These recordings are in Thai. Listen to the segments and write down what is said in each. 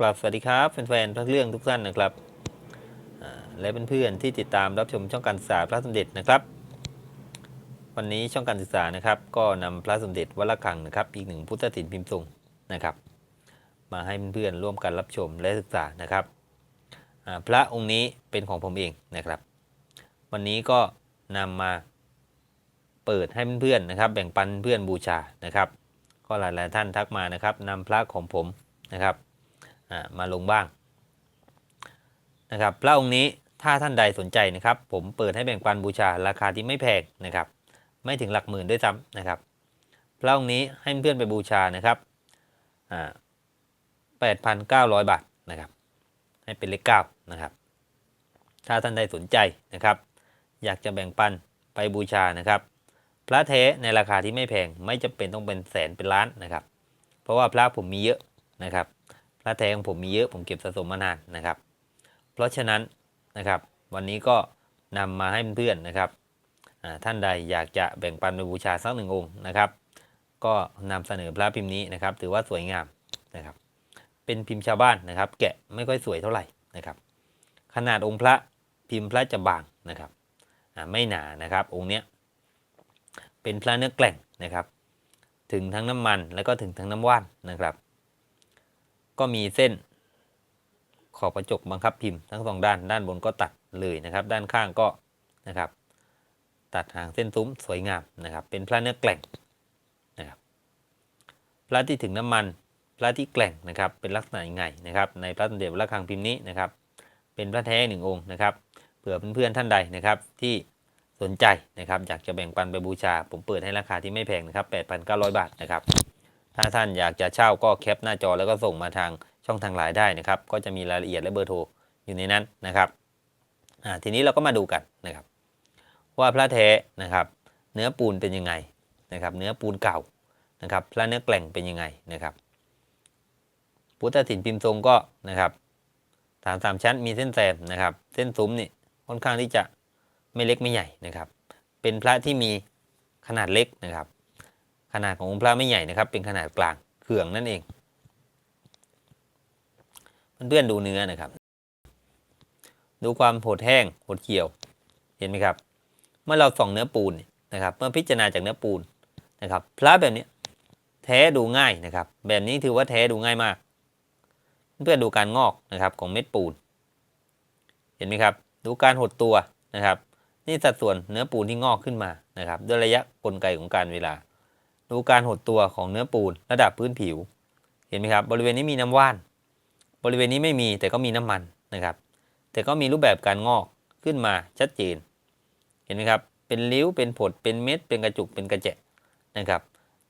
กลับสวัสดีครับแฟนๆพระเรื่องทุกท่านนะครับและเพื่อนๆที่ติดตามรับชมช่องการศึกษาพระสมเด็จนะครับ วันนี้ช่องการศึกษานะครับ ก็นำพระสมเด็จวัดละคังนะครับ อีกหนึ่งพุทธศิลป์พิมพ์ทรงนะครับ มาให้เพื่อนๆร่วมกันรับชมและศึกษานะครับพระองค์นี้เป็นของผมเองนะครับ วันนี้ก็นำมาเปิดให้เพื่อนๆนะครับ แบ่งปันเพื่อนบูชานะครับ ก็หลายๆท่านทักมานะครับนำพระของผมนะครับ มาลงบ้างนะครับพระองค์นี้ถ้าท่านใดสนใจนะครับ ผมเปิดให้แบ่งปันบูชาราคาที่ไม่แพงนะครับ ไม่ถึงหลักหมื่นด้วยซ้ำนะครับ พระองค์นี้ให้เพื่อนไปบูชานะครับอ่า8,900บาทนะครับ ให้เป็นเลขเก้านะครับ ถ้าท่านใดสนใจนะครับ อยากจะแบ่งปันไปบูชานะครับ พระเทในราคาที่ไม่แพงไม่จำเป็นต้องเป็นแสนเป็นล้านนะครับ เพราะว่าพระผมมีเยอะนะครับ พระแท้ของผมมีเยอะผมเก็บสะสมมานานนะครับ เพราะฉะนั้นนะครับ วันนี้ก็นำมาให้เพื่อนๆนะครับท่านใดอยากจะแบ่งปันไปบูชาสักหนึ่งองค์นะครับ ก็นำเสนอพระพิมพ์นี้นะครับ ถือว่าสวยงามนะครับ เป็นพิมพ์ชาวบ้านนะครับ แกะไม่ค่อยสวยเท่าไหร่นะครับ ขนาดองค์พระพิมพ์พระจะบางนะครับไม่หนานะครับ องค์เนี้ยเป็นพระเนื้อแกล่งนะครับ ถึงทั้งน้ำมันแล้วก็ถึงทั้งน้ำว่านนะครับ ก็มีเส้น ขอบกระจกบังคับพิมพ์ทั้งสองด้าน ด้านบนก็ตัดเลยนะครับ ด้านข้างก็นะครับ ตัดหางเส้นซุ้มสวยงามนะครับ เป็นพระเนื้อแกล่งนะครับ พระที่ถึงน้ำมัน พระที่แกล่งนะครับ เป็นลักษณะยังไงนะครับ ในพระสมเด็จวัดระฆังพิมพ์นี้นะครับ เป็นพระแท้หนึ่งองค์นะครับ เผื่อเพื่อนๆท่านใดนะครับที่สนใจนะครับ อยากจะแบ่งปันไปบูชา ผมเปิดให้ราคาที่ไม่แพงนะครับ 8,900 บาทนะครับ ถ้าท่านอยากจะเช่าก็แคปหน้าจอแล้วก็ส่งมาทางช่องทางไลน์ได้นะครับ ก็จะมีรายละเอียดและเบอร์โทรอยู่ในนั้นนะครับทีนี้เราก็มาดูกันนะครับ ว่าพระแท้นะครับ เนื้อปูนเป็นยังไงนะครับ เนื้อปูนเก่านะครับ พระเนื้อแกล่งเป็นยังไงนะครับ พุทธศิลป์พิมพ์ทรงก็นะครับฐานสามชั้นมีเส้นแซมนะครับ เส้นซุ้มนี่ค่อนข้างที่จะไม่เล็กไม่ใหญ่นะครับ เป็นพระที่มีขนาดเล็กนะครับ ขนาดขององค์พระไม่ใหญ่นะครับ เป็นขนาดกลางเขื่องนั่นเองเพื่อนๆดูเนื้อนะครับ ดูความโหดแห้งโหดเขียว เห็นไหมครับ เมื่อเราส่องเนื้อปูนเนี่ยนะครับ เมื่อพิจารณาจากเนื้อปูนนะครับ พระแบบนี้แท้ดูง่ายนะครับ แบบนี้ถือว่าแท้ดูง่ายมาก เพื่อนๆดูการงอกนะครับของเม็ดปูน เห็นไหมครับ ดูการหดตัวนะครับ นี่สัดส่วนเนื้อปูนที่งอกขึ้นมานะครับ ด้วยระยะกลไกของการเวลา ดูการหดตัวของเนื้อปูนระดับพื้นผิว เห็นไหมครับ บริเวณนี้มีน้ำว่าน บริเวณนี้ไม่มีแต่ก็มีน้ำมันนะครับ แต่ก็มีรูปแบบการงอกขึ้นมาชัดเจน เห็นไหมครับ เป็นริ้ว เป็นผด เป็นเม็ด เป็นกระจุก เป็นกระเจะนะครับ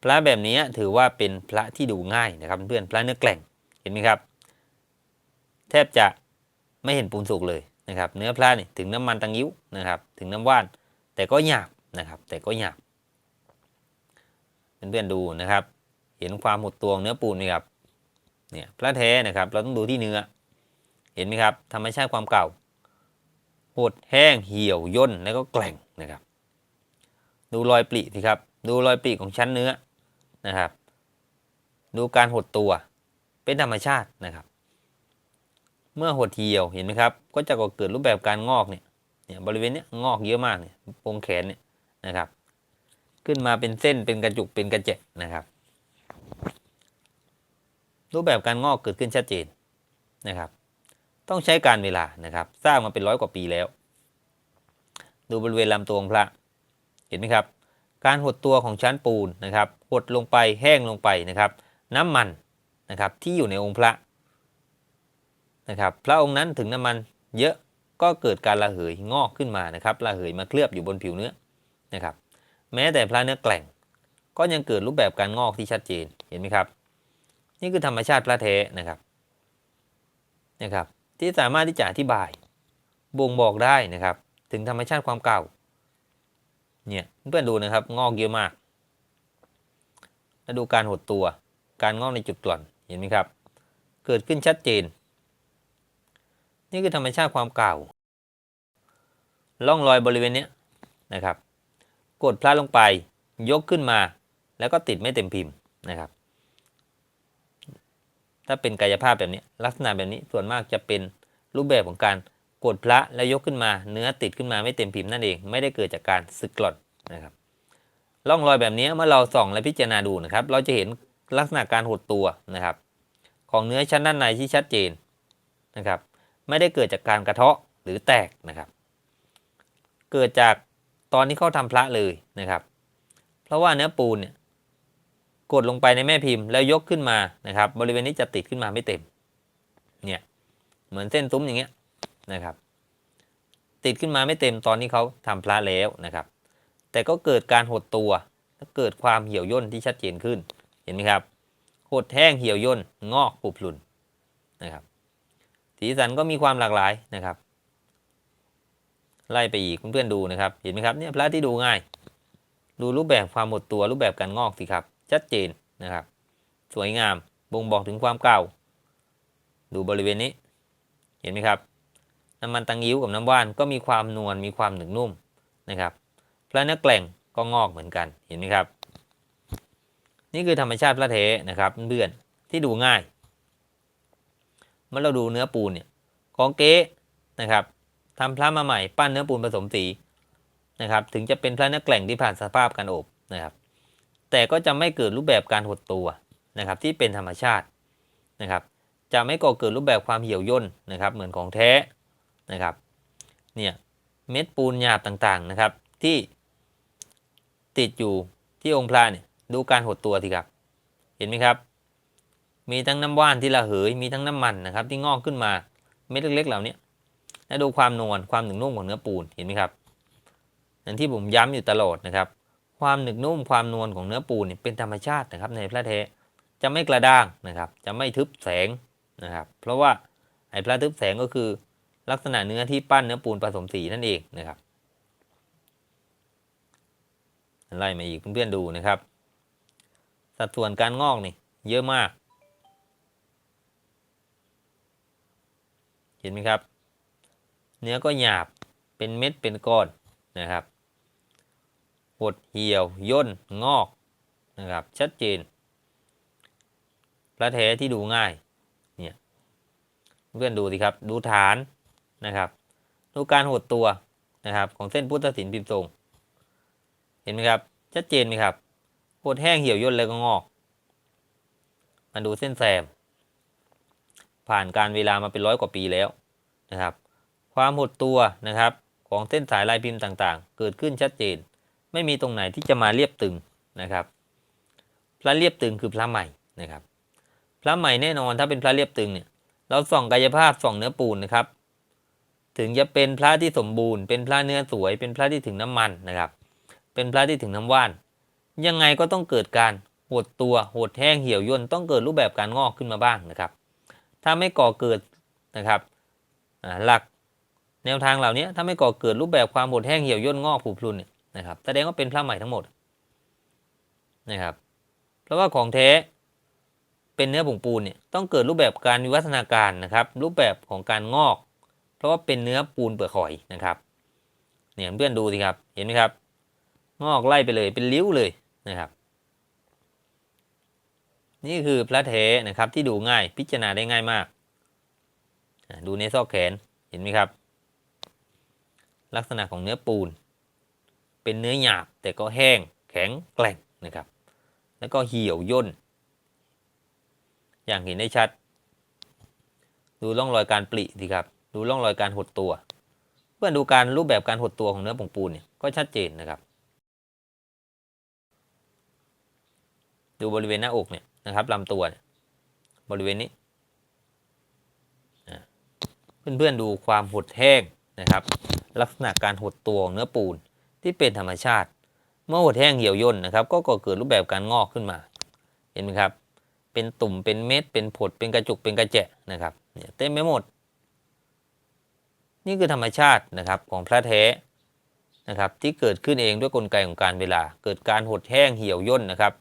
พระแบบนี้ถือว่าเป็นพระที่ดูง่ายนะครับเพื่อนพระเนื้อแกล่ง เห็นไหมครับ แทบจะไม่เห็นปูนสุกเลยนะครับ เนื้อพระนี่ถึงน้ำมันตังยิ้วนะครับ ถึงน้ำว่าน แต่ก็หยาบนะครับ แต่ก็หยาบ เพื่อนๆดูนะครับ เห็นความหดตัวของเนื้อปูนไหมครับเนี่ยพระแท้นะครับ เราต้องดูที่เนื้อ เห็นไหมครับธรรมชาติความเก่าหดแห้งเหี่ยวย่นแล้วก็แกล่งนะครับ ดูรอยปริสิครับ ดูรอยปริของชั้นเนื้อนะครับ ดูการหดตัวเป็นธรรมชาตินะครับ เมื่อหดเหี่ยวเห็นไหมครับ ก็จะก่อเกิดรูปแบบการงอกเนี่ยเนี่ยบริเวณเนี้ยงอกเยอะมากเนี่ยโปรงแขนเนี่ยนะครับ ขึ้นมาเป็นเส้นเป็นกระจุกเป็นกระเจะนะครับ รูปแบบการงอกเกิดขึ้นชัดเจนนะครับ ต้องใช้การเวลานะครับสร้างมาเป็นร้อยกว่าปีแล้ว ดูบริเวณลำตัวของพระเห็นไหมครับ การหดตัวของชั้นปูนนะครับหดลงไปแห้งลงไปนะครับ น้ำมันนะครับที่อยู่ในองค์พระนะครับ พระองค์นั้นถึงน้ำมันเยอะก็เกิดการระเหยงอกขึ้นมานะครับระเหยมาเคลือบอยู่บนผิวเนื้อนะครับ แม้แต่พระเนื้อแกล่ง ก็ยังเกิดรูปแบบการงอกที่ชัดเจนเห็นไหมครับ นี่คือธรรมชาติพระเทนะครับนะครับที่สามารถที่จะอธิบาย บ่งบอกได้นะครับ ถึงธรรมชาติความเก่าเนี่ยเพื่อนดูนะครับงอกเยอะมากแล้วดูการหดตัว การงอกในจุดกร่อนเห็นไหมครับ เกิดขึ้นชัดเจน นี่คือธรรมชาติความเก่าร่องรอยบริเวณนี้นะครับ กดพลาดลงไป ยกขึ้นมา แล้วก็ติดไม่เต็มพิมพ์นะครับ ถ้าเป็นกายภาพแบบนี้ ลักษณะแบบนี้ส่วนมากจะเป็นรูปแบบของการกดพระแล้วยกขึ้นมา เนื้อติดขึ้นมาไม่เต็มพิมพ์นั่นเอง ไม่ได้เกิดจากการสึกกร่อนนะครับร่องรอยแบบนี้เมื่อเราส่องและพิจารณาดูนะครับ เราจะเห็นลักษณะการหดตัวนะครับ ของเนื้อชั้นด้านในที่ชัดเจนนะครับ ไม่ได้เกิดจากการกระเทาะหรือแตกนะครับ เกิดจาก ตอนที่เขาทำพระเลยนะครับ เพราะว่าเนื้อปูนเนี่ยกดลงไปในแม่พิมพ์แล้วยกขึ้นมานะครับ บริเวณนี้จะติดขึ้นมาไม่เต็มเนี่ยเหมือนเส้นซุ้มอย่างเงี้ยนะครับ ติดขึ้นมาไม่เต็มตอนที่เขาทำพระแล้วนะครับ แต่ก็เกิดการหดตัวและเกิดความเหี่ยวย่นที่ชัดเจนขึ้นเห็นไหมครับหดแห้งเหี่ยวย่นงอกปุบพลุนนะครับ สีสันก็มีความหลากหลายนะครับ ไล่ไปอีกเพื่อนๆดูนะครับ เห็นไหมครับเนี่ยพระที่ดูง่าย ดูรูปแบบความหมดตัวรูปแบบการงอกสิครับ ชัดเจนนะครับ สวยงามบ่งบอกถึงความเก่า ดูบริเวณนี้ เห็นไหมครับ น้ำมันตังยิ้วกับน้ำว่านก็มีความนวลมีความหนึบนุ่มนะครับพระนื้อแกล่งก็งอกเหมือนกันเห็นไหมครับ นี่คือธรรมชาติพระเทนะครับเพื่อนๆที่ดูง่ายเมื่อเราดูเนื้อปูนเนี่ยของเก๊นะครับ ทำพระมาใหม่ปั้นเนื้อปูนผสมสีนะครับ ถึงจะเป็นพระเนื้อแกล่งที่ผ่านสภาพการอบนะครับ แต่ก็จะไม่เกิดรูปแบบการหดตัวนะครับ ที่เป็นธรรมชาตินะครับ จะไม่ก่อเกิดรูปแบบความเหี่ยวย่นนะครับ เหมือนของแท้นะครับ เนี่ยเม็ดปูนหยาบต่างๆนะครับ ที่ติดอยู่ที่องค์พระเนี่ยดูการหดตัวสิครับ เห็นไหมครับ มีทั้งน้ำว่านที่ระเหยมีทั้งน้ำมันนะครับ ที่งอกขึ้นมาเม็ดเล็กๆเหล่านี้ และดูความนวลความหนึบนุ่มของเนื้อปูนเห็นไหมครับอย่างที่ผมย้ำอยู่ตลอดนะครับ ความหนึบนุ่มความนวลของเนื้อปูนเนี่ยเป็นธรรมชาตินะครับ ในพระเทจะไม่กระด้างนะครับ จะไม่ทึบแสงนะครับ เพราะว่าไอ้พระทึบแสงก็คือ ลักษณะเนื้อที่ปั้นเนื้อปูนผสมสีนั่นเองนะครับไล่มาอีกเพื่อนๆดูนะครับ สัดส่วนการงอกนี่เยอะมาก เห็นไหมครับ เนื้อก็หยาบเป็นเม็ดเป็นก้อนนะครับหดเหี่ยวย่นงอกนะครับชัดเจนพระแท้ที่ดูง่ายเนี่ยเพื่อนดูสิครับดูฐานนะครับ ดูการหดตัวนะครับของเส้นพุทธศิลป์พิมพ์ทรง เห็นไหมครับชัดเจนไหมครับหดแห้งเหี่ยวย่นแล้วก็งอกมาดูเส้นแซมผ่านการเวลามาเป็นร้อยกว่าปีแล้วนะครับ ความหดตัวนะครับของเส้นสายลายพิมพ์ต่างๆ เกิดขึ้นชัดเจน ไม่มีตรงไหนที่จะมาเรียบตึงนะครับ พระเรียบตึงคือพระใหม่นะครับ พระใหม่แน่นอนถ้าเป็นพระเรียบตึงเนี่ยเราส่องกายภาพส่องเนื้อปูนนะครับ ถึงจะเป็นพระที่สมบูรณ์ เป็นพระเนื้อสวย เป็นพระที่ถึงน้ำมันนะครับ เป็นพระที่ถึงน้ำว่าน ยังไงก็ต้องเกิดการหดตัวหดแห้งเหี่ยวย่นต้องเกิดรูปแบบการงอกขึ้นมาบ้างนะครับ ถ้าไม่ก่อเกิดนะครับหลัก แนวทางเหล่านี้ถ้าไม่ก่อเกิดรูปแบบความหดแห้งเหี่ยวย่นงอกผุพรุนเนี่ยนะครับแสดงว่าเป็นพระใหม่ทั้งหมดนะครับเพราะว่าของแท้เป็นเนื้อผงปูนเนี่ยต้องเกิดรูปแบบการวิวัฒนาการนะครับรูปแบบของการงอก เพราะว่าเป็นเนื้อปูนเปลือกหอยนะครับเนี่ยเพื่อนดูสิครับเห็นไหมครับ งอกไล่ไปเลยเป็นริ้วเลยนะครับ นี่คือพระเทนะครับที่ดูง่ายพิจารณาได้ง่ายมาก ดูในซอกแขนเห็นไหมครับ ลักษณะของเนื้อปูน เป็นเนื้อหยาบแต่ก็แห้งแข็งแกร่งนะครับ แล้วก็เหี่ยวย่น อย่างเห็นได้ชัด ดูร่องรอยการปริสิครับ ดูร่องรอยการหดตัว เพื่อดูการรูปแบบการหดตัวของเนื้อผงปูนเนี่ยก็ชัดเจนนะครับ ดูบริเวณหน้าอกเนี่ยนะครับลำตัวบริเวณนี้อ่าเพื่อนๆดูความหดแห้งนะครับ ลักษณะการหดตัวของเนื้อปูนที่เป็นธรรมชาติ เมื่อหดแห้งเหี่ยวย่นนะครับ ก็ก่อเกิดรูปแบบการงอกขึ้นมา เห็นไหมครับ เป็นตุ่มเป็นเม็ดเป็นผดเป็นกระจุกเป็นกระแจะนะครับเนี่ยเต็มไปหมด นี่คือธรรมชาตินะครับของพระแท้นะครับที่เกิดขึ้นเองด้วยกลไกของการเวลา เกิดการหดแห้งเหี่ยวย่นนะครับ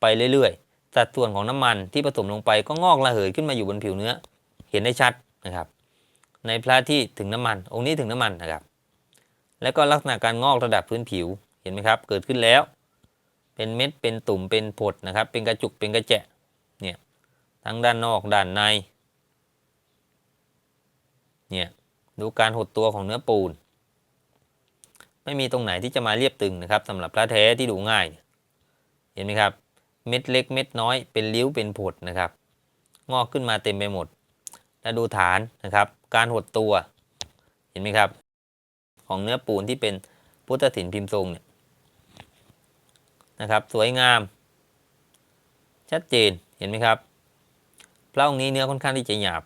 ไปเรื่อยๆ สัดส่วนของน้ำมันที่ผสมลงไปก็งอกระเหยขึ้นมาอยู่บนผิวเนื้อ เห็นได้ชัดนะครับ ในพระที่ถึงน้ำมัน องค์นี้ถึงน้ำมันนะครับ แล้วก็ลักษณะการงอกระดับพื้นผิวเห็นไหมครับ เกิดขึ้นแล้ว เป็นเม็ดเป็นตุ่มเป็นผดนะครับ เป็นกระจุกเป็นกระแจะเนี่ยทั้งด้านนอกด้านในเนี่ยดูการหดตัวของเนื้อปูน ไม่มีตรงไหนที่จะมาเรียบตึงนะครับสำหรับพระแท้ที่ดูง่ายเนี่ยเห็นไหมครับ เม็ดเล็กเม็ดน้อยเป็นริ้วเป็นผดนะครับ งอกขึ้นมาเต็มไปหมด แล้วดูฐานนะครับ การหดตัว เห็นไหมครับ ของเนื้อปูนที่เป็นพุทธศิลป์พิมพ์ทรงเนี่ยนะครับ สวยงาม ชัดเจนเห็นไหมครับพระองค์นี้เนื้อค่อนข้างที่จะหยาบ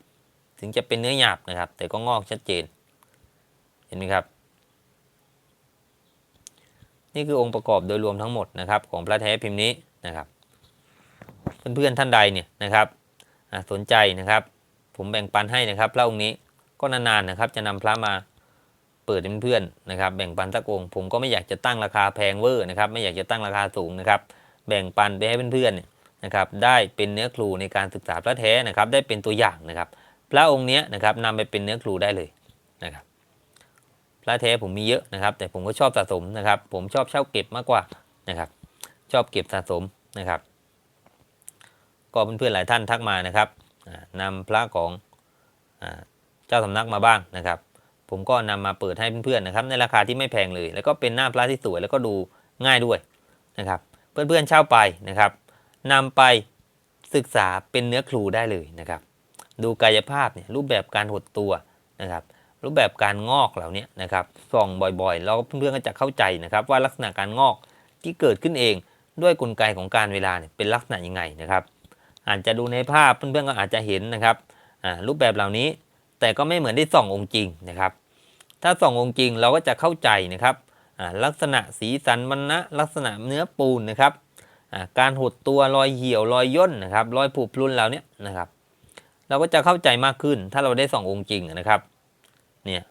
ถึงจะเป็นเนื้อหยาบนะครับ แต่ก็งอกชัดเจน เห็นไหมครับ นี่คือองค์ประกอบโดยรวมทั้งหมดนะครับ ของพระแท้พิมพ์นี้นะครับ เพื่อนๆท่านใดเนี่ยนะครับสนใจนะครับ ผมแบ่งปันให้นะครับพระองค์นี้ก็นานๆนะครับ จะนำพระมา เปิดให้เพื่อนๆนะครับแบ่งปันสักองค์ผมก็ไม่อยากจะตั้งราคาแพงเวอร์นะครับไม่อยากจะตั้งราคาสูงนะครับแบ่งปันไปให้เพื่อนๆนะครับได้เป็นเนื้อครูในการศึกษาพระแท้นะครับได้เป็นตัวอย่างนะครับ พระองค์เนี้ยนะครับนำไปเป็นเนื้อครูได้เลยนะครับพระแท้ผมมีเยอะนะครับ แต่ผมก็ชอบสะสมนะครับ ผมชอบเช่าเก็บมากกว่านะครับ ชอบเก็บสะสมนะครับ ก็เพื่อนๆหลายท่านทักมานะครับอ่านำพระของเจ้าสำนักมาบ้างนะครับ ผมก็นำมาเปิดให้เพื่อนๆนะครับในราคาที่ไม่แพงเลย แล้วก็เป็นหน้าพระที่สวยแล้วก็ดูง่ายด้วยนะครับ เพื่อนๆเช่าไปนะครับนำไปศึกษาเป็นเนื้อครูได้เลยนะครับ ดูกายภาพเนี่ยรูปแบบการหดตัวนะครับ รูปแบบการงอกเหล่านี้นะครับส่องบ่อยๆ แล้วเพื่อนๆก็จะเข้าใจนะครับ ว่าลักษณะการงอกที่เกิดขึ้นเองด้วยกลไกของการเวลาเนี่ยเป็นลักษณะยังไงนะครับ อาจจะดูในภาพเพื่อนๆก็อาจจะเห็นนะครับรูปแบบเหล่านี้ แต่ก็ไม่เหมือนได้ส่ององค์จริงนะครับ ถ้าส่ององค์จริงเราก็จะเข้าใจนะครับลักษณะสีสันมันนะลักษณะเนื้อปูนนะครับการหดตัวรอยเหี่ยวรอยย่นนะครับรอยผุพรุนเหล่านี้นะครับ เราก็จะเข้าใจมากขึ้นถ้าเราได้ส่ององค์จริงนะครับเนี่ย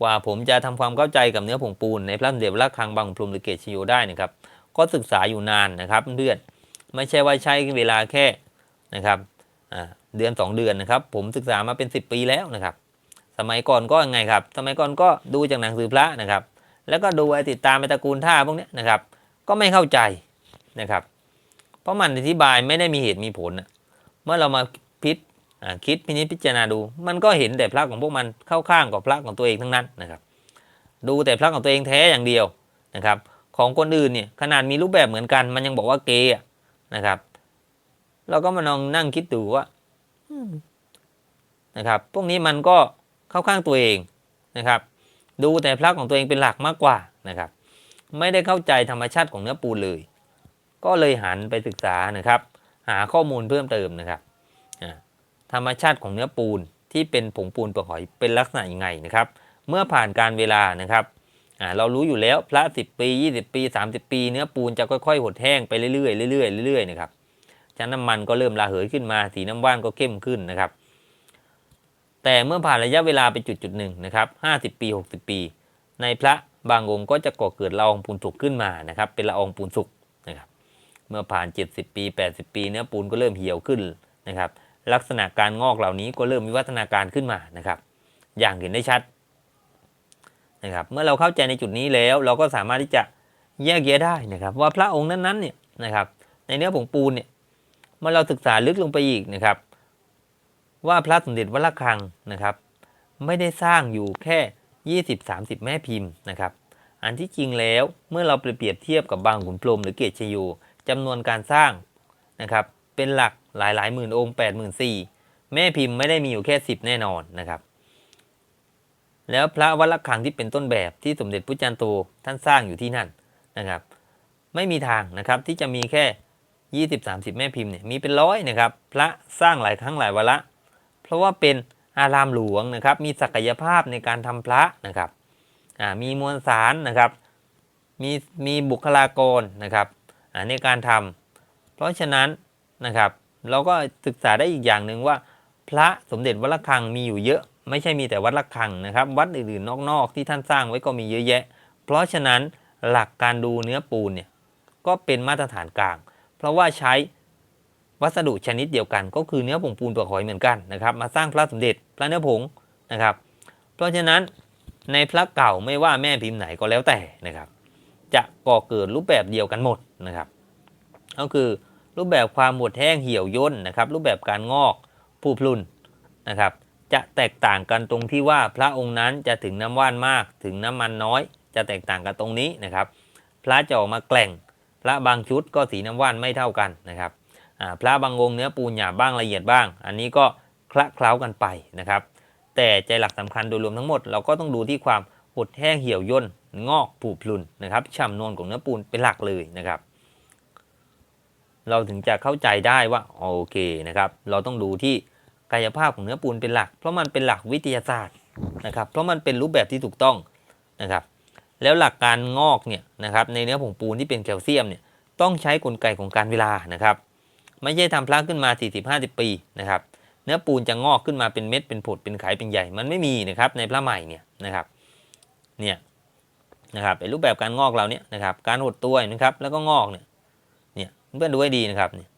กว่าผมจะทำความเข้าใจกับเนื้อผงปูนในพระสมเด็จพระคังบางพรมหรือเกศชโยได้นะครับ ก็ศึกษาอยู่นานนะครับเพื่อนไม่ใช่ว่าใช้เวลาแค่นะครับ เดือน 2 เดือนนะครับ ผมศึกษามาเป็น 10 ปีแล้วนะครับ สมัยก่อนก็ยังไงครับ สมัยก่อนก็ดูจากหนังสือพระนะครับ แล้วก็ดูไอติดตามไปตระกูลท่าพวกนี้นะครับ ก็ไม่เข้าใจนะครับ เพราะมันอธิบายไม่ได้มีเหตุมีผลนะเมื่อเรามาพิจาคิดพินิจพิจารณาดู มันก็เห็นแต่พระของพวกมันเข้าข้างกับพระของตัวเองทั้งนั้นนะครับ ดูแต่พระของตัวเองแท้อย่างเดียวนะครับ ของคนอื่นเนี่ยขนาดมีรูปแบบเหมือนกัน มันยังบอกว่าเกย์นะครับ เราก็มาลองนั่งคิดดูว่านะครับ พวกนี้มันก็เข้าข้างตัวเองนะครับ ดูแต่พระของตัวเองเป็นหลักมากกว่านะครับ ไม่ได้เข้าใจธรรมชาติของเนื้อปูนเลย ก็เลยหันไปศึกษานะครับ หาข้อมูลเพิ่มเติมนะครับธรรมชาติของเนื้อปูนที่เป็นผงปูนเปลือกหอยเป็นลักษณะยังไงนะครับ เมื่อผ่านการเวลานะครับเรารู้อยู่แล้วพระ 10 ปี 20 ปี 30 ปี เนื้อปูนจะค่อยๆ หดแห้งไปเรื่อยๆเรื่อยๆเรื่อยๆนะครับ จากน้ำมันก็เริ่มระเหยขึ้นมา สีน้ำว่านก็เข้มขึ้นนะครับ แต่เมื่อผ่านระยะเวลาไปจุดจุดหนึ่งนะครับ50ปี60ปี ในพระบางองค์ก็จะก่อเกิดละอองปูนสุกขึ้นมานะครับ เป็นละอองปูนสุกนะครับ เมื่อผ่าน 70 ปี 80 ปีเนื้อปูนก็เริ่มเหี่ยวขึ้นนะครับ ลักษณะการงอกเหล่านี้ก็เริ่มมีวัฒนาการขึ้นมานะครับ อย่างเห็นได้ชัดนะครับ เมื่อเราเข้าใจในจุดนี้แล้วเราก็สามารถที่จะแยกแยะได้นะครับ ว่าพระองค์นั้นๆเนี่ยนะครับ ในเนื้อผงปูนเนี่ย เมื่อเราศึกษาลึกลงไปอีกนะครับ ว่าพระสมเด็จวัดระฆังนะครับ ไม่ได้สร้างอยู่แค่ 20-30 แม่พิมพ์นะครับ อันที่จริงแล้วเมื่อเราไปเปรียบเทียบกับบางขุนพรมหรือเกตชยูจำนวนการสร้างนะครับ เป็นหลักหลายหลายหมื่นองค์8 4 0 0 0แม่พิมพ์ไม่ได้มีอยู่แค่ 10 แน่นอนนะครับแล้วพระวัดระฆังที่เป็นต้นแบบที่สมเด็จพุทธจารย์โตท่านสร้างอยู่ที่นั่นนะครับ ไม่มีทางนะครับที่จะมีแค่ 20-30 แม่พิมพ์เนี่ยมีเป็นร้อยนะครับพระสร้างหลายครั้งหลายวาระ เพราะว่าเป็นอารามหลวงนะครับมีศักยภาพในการทำพระนะครับมีมวลสารนะครับมีมีบุคลากรนะครับในการทำเพราะฉะนั้นนะครับเราก็ศึกษาได้อีกอย่างหนึ่งว่า พระสมเด็จวัดระฆังมีอยู่เยอะ ไม่ใช่มีแต่วัดระฆังนะครับ วัดอื่นๆนอกๆ ที่ท่านสร้างไว้ก็มีเยอะแยะ เพราะฉะนั้นหลักการดูเนื้อปูนเนี่ยก็เป็นมาตรฐานกลาง เพราะว่าใช้วัสดุชนิดเดียวกัน ก็คือเนื้อผงปูนเปลือกหอยเหมือนกันนะครับ มาสร้างพระสมเด็จพระเนื้อผงนะครับ เพราะฉะนั้นในพระเก่าไม่ว่าแม่พิมพ์ไหนก็แล้วแต่นะครับ จะก่อเกิดรูปแบบเดียวกันหมดนะครับ ก็คือรูปแบบความหมดแห้งเหี่ยวย่นนะครับ รูปแบบการงอกผู้พลุนนะครับ จะแตกต่างกันตรงที่ว่าพระองค์นั้นจะถึงน้ำว่านมาก ถึงน้ำมันน้อย จะแตกต่างกันตรงนี้นะครับ พระจะออกมาแกล่ง พระบางชุดก็สีน้ำว่านไม่เท่ากันนะครับพระบางองค์เนื้อปูนหยาบบ้างละเอียดบ้าง อันนี้ก็คละเคล้ากันไปนะครับ แต่ใจหลักสำคัญโดยรวมทั้งหมด เราก็ต้องดูที่ความหดแห้งเหี่ยวย่นงอกผุพลุนนะครับฉ่ำนวลของเนื้อปูนเป็นหลักเลยนะครับ เราถึงจะเข้าใจได้ว่าโอเคนะครับเราต้องดูที่กายภาพของเนื้อปูนเป็นหลัก เพราะมันเป็นหลักวิทยาศาสตร์นะครับ เพราะมันเป็นรูปแบบที่ถูกต้องนะครับ แล้วหลักการงอกเนี่ยนะครับในเนื้อผงปูนที่เป็นแคลเซียมเนี่ยต้องใช้กลไกของการเวลานะครับ ไม่ใช่ทำพระขึ้นมา 40-50 ปีนะครับ เนื้อปูนจะงอกขึ้นมาเป็นเม็ดเป็นผดเป็นไขเป็นใหญ่ มันไม่มีนะครับในพระใหม่เนี่ยนะครับเนี่ยนะครับเป็นรูปแบบการงอกเราเนี่ยนะครับการหดตัวนะครับแล้วก็งอกเนี่ยเนี่ยเพื่อนดูให้ดีนะครับเนี่ย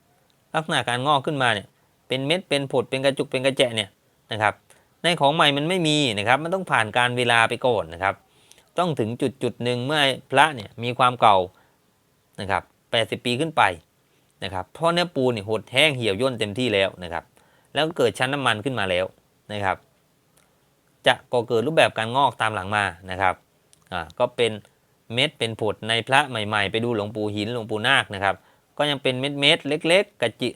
ลักษณะการงอกขึ้นมาเนี่ยเป็นเม็ดเป็นผดเป็นกระจุกเป็นกระแจะเนี่ยนะครับในของใหม่มันไม่มีนะครับมันต้องผ่านการเวลาไปก่อนนะครับ ต้องถึงจุดจุดหนึ่งเมื่อพระเนี่ยมีความเก่านะครับ80ปีขึ้นไปนะครับเพราะเนื้อปูนเนี่ยหดแห้งเหี่ยวย่นเต็มที่แล้วนะครับ แล้วก็เกิดชั้นน้ำมันขึ้นมาแล้วนะครับ จะก่อเกิดรูปแบบการงอกตามหลังมานะครับอ่าก็เป็นเม็ดเป็นผดในพระใหม่ๆ ไปดูหลวงปู่หินหลวงปู่นาคนะครับ ก็ยังเป็นเม็ดเม็ดเล็ก ๆ กระจิ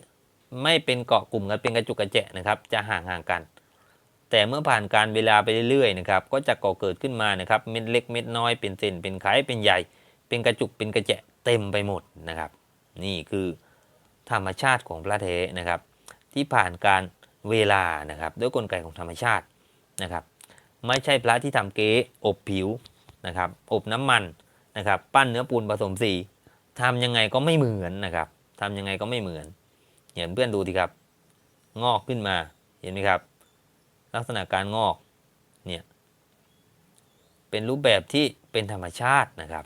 ไม่เป็นเกาะกลุ่มกันเป็นกระจุกกระแจะนะครับ จะห่างๆกัน แต่เมื่อผ่านการเวลาไปเรื่อยๆนะครับก็จะก่อเกิดขึ้นมานะครับเม็ดเล็กเม็ดน้อยเป็นเส้นเป็นไขเป็นใหญ่ เป็นกระจุกเป็นกระแจะเต็มไปหมดนะครับ นี่คือธรรมชาติของพระเทนะครับ ที่ผ่านการเวลานะครับ ด้วยกลไกของธรรมชาตินะครับ ไม่ใช่พระที่ทำเก๊อบผิวนะครับ อบน้ำมันนะครับ ปั้นเนื้อปูนผสมสีทำยังไงก็ไม่เหมือนนะครับทำยังไงก็ไม่เหมือนเห็นเพื่อนดูสิครับ งอกขึ้นมาเห็นไหมครับ ลักษณะการงอกเนี่ยเป็นรูปแบบที่เป็นธรรมชาตินะครับ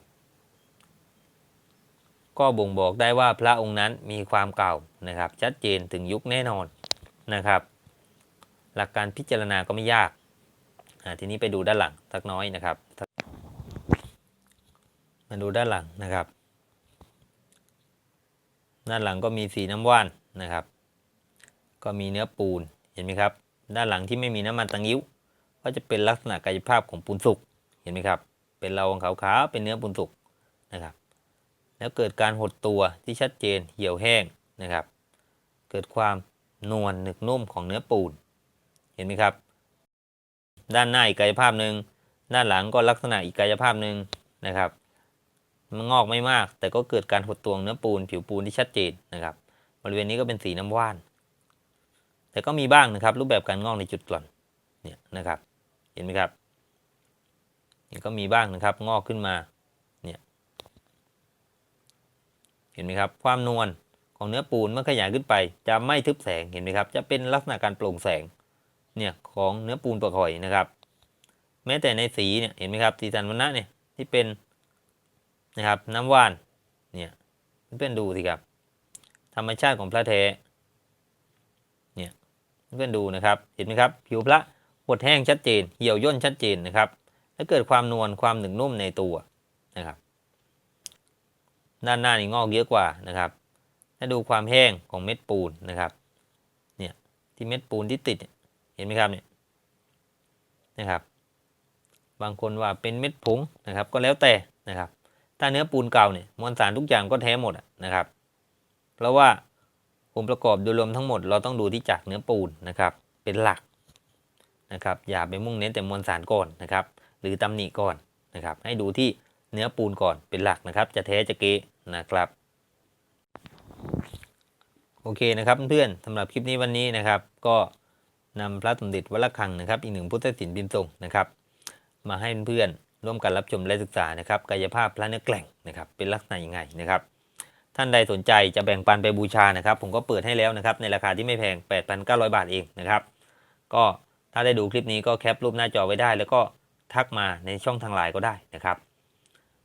ก็บ่งบอกได้ว่าพระองค์นั้นมีความเก่านะครับ ชัดเจนถึงยุคแน่นอนนะครับ หลักการพิจารณาก็ไม่ยากทีนี้ไปดูด้านหลังสักน้อยนะครับ มาดูด้านหลังนะครับ ด้านหลังก็มีสีน้ำว่านนะครับ ก็มีเนื้อปูนเห็นไหมครับ ด้านหลังที่ไม่มีน้ำมันตังยิ้ว ก็จะเป็นลักษณะกายภาพของปูนสุกเห็นไหมครับ เป็นเราของขาวๆเป็นเนื้อปูนสุกนะครับ แล้วเกิดการหดตัวที่ชัดเจนเหี่ยวแห้งนะครับ เกิดความนวลหนึกนุ่มของเนื้อปูน เห็นไหมครับ ด้านหน้าอีกกายภาพหนึ่งด้านหลังก็ลักษณะอีกกายภาพหนึ่งนะครับมันงอกไม่มาก แต่ก็เกิดการหดตัวของเนื้อปูนผิวปูนที่ชัดเจนนะครับ บริเวณนี้ก็เป็นสีน้ำว่าน แต่ก็มีบ้างนะครับ รูปแบบการงอกในจุดกร่อนเนี่ยนะครับ เห็นไหมครับนี่ก็มีบ้างนะครับงอกขึ้นมาเนี่ยเห็นไหมครับ ความนวลของเนื้อปูนเมื่อขยายขึ้นไป จะไม่ทึบแสงเห็นไหมครับ จะเป็นลักษณะการโปร่งแสงเนี่ยของเนื้อปูนปลือกหอยนะครับ แม้แต่ในสีเนี่ยเห็นไหมครับสีสันวันนะเนี่ยที่เป็นนะครับน้ำว่านเนี่ยเพื่อนดูสิครับ ธรรมชาติของพระแท้ เพื่อนดูนะครับ เห็นไหมครับ ผิวพระหดแห้งชัดเจน เหี่ยวย่นชัดเจนนะครับ และเกิดความนวลความหนึบนุ่มในตัวนะครับ ด้านหน้านี่งอกเยอะกว่านะครับถ้าดูความแห้งของเม็ดปูนนะครับ เนี่ยที่เม็ดปูนที่ติดเห็นไหมครับเนี่ยนะครับ บางคนว่าเป็นเม็ดผงนะครับ ก็แล้วแต่นะครับ ถ้าเนื้อปูนเก่าเนี่ยมวลสารทุกอย่างก็แท้หมดนะครับ เพราะว่า องค์ประกอบโดยรวมทั้งหมดเราต้องดูที่จากเนื้อปูนนะครับ เป็นหลักนะครับ อย่าไปมุ่งเน้นแต่มวลสารก่อนนะครับ หรือตำหนิก่อนนะครับ ให้ดูที่เนื้อปูนก่อนเป็นหลักนะครับ จะแท้จะเก๊นะครับ โอเคนะครับเพื่อนๆสำหรับคลิปนี้วันนี้นะครับ ก็นำพระสมเด็จวัดระฆังนะครับ อีกหนึ่งพุทธศิลป์พิมพ์ทรงนะครับ มาให้เพื่อนๆร่วมกันรับชมและศึกษานะครับ กายภาพพระเนื้อแกล่งนะครับ เป็นลักษณะยังไงนะครับ ท่านใดสนใจจะแบ่งปันไปบูชานะครับ ผมก็เปิดให้แล้วนะครับ ในราคาที่ไม่แพง 8,900 บาทเองนะครับ ก็ถ้าได้ดูคลิปนี้ก็แคปรูปหน้าจอไว้ได้ แล้วก็ทักมาในช่องทางไลน์ก็ได้นะครับ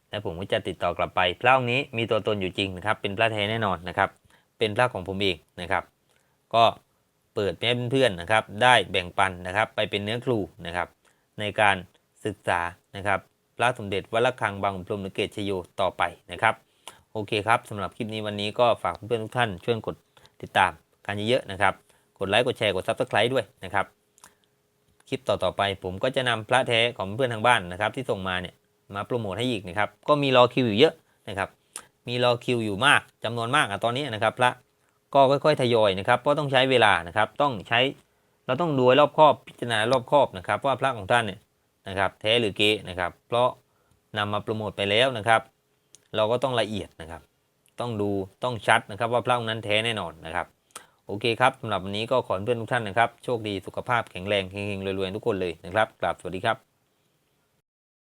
และผมก็จะติดต่อกลับไป พระองค์นี้มีตัวตนอยู่จริงนะครับ เป็นพระแท้แน่นอนนะครับ เป็นพระของผมเองนะครับ ก็เปิดให้เพื่อนๆนะครับ ได้แบ่งปันนะครับ ไปเป็นเนื้อครูนะครับ ในการศึกษานะครับ พระสมเด็จวัดระฆังบางขุนพรมหรือเกตชโยต่อไปนะครับ โอเคครับสำหรับคลิปนี้วันนี้ก็ฝากเพื่อนทุกท่านช่วยกดติดตามกันเยอะๆนะครับ กดไลค์กดแชร์กด Subscribe ด้วยนะครับ คลิปต่อๆไปผมก็จะนำพระแท้ของเพื่อนทางบ้านนะครับ ที่ส่งมาเนี่ยมาโปรโมทให้อีกนะครับ ก็มีรอคิวอยู่เยอะนะครับ มีรอคิวอยู่มากจำนวนมากอะตอนนี้นะครับพระก็ค่อยๆทยอยนะครับเพราะต้องใช้เวลานะครับ ต้องใช้เราต้องดูรอบครอบพิจารณารอบครอบนะครับ ว่าพระของท่านเนี่ยนะครับแท้หรือเก๊นะครับ เพราะนำมาโปรโมทไปแล้วนะครับ เราก็ต้องละเอียดนะครับ ต้องดูต้องชัดนะครับว่าพระองค์นั้นแท้แน่นอนนะครับโอเคครับสำหรับวันนี้ก็ขอให้เพื่อนทุกท่านนะครับ โชคดีสุขภาพแข็งแรงเฮงๆรวยๆทุกคนเลยนะครับกราบสวัสดีครับ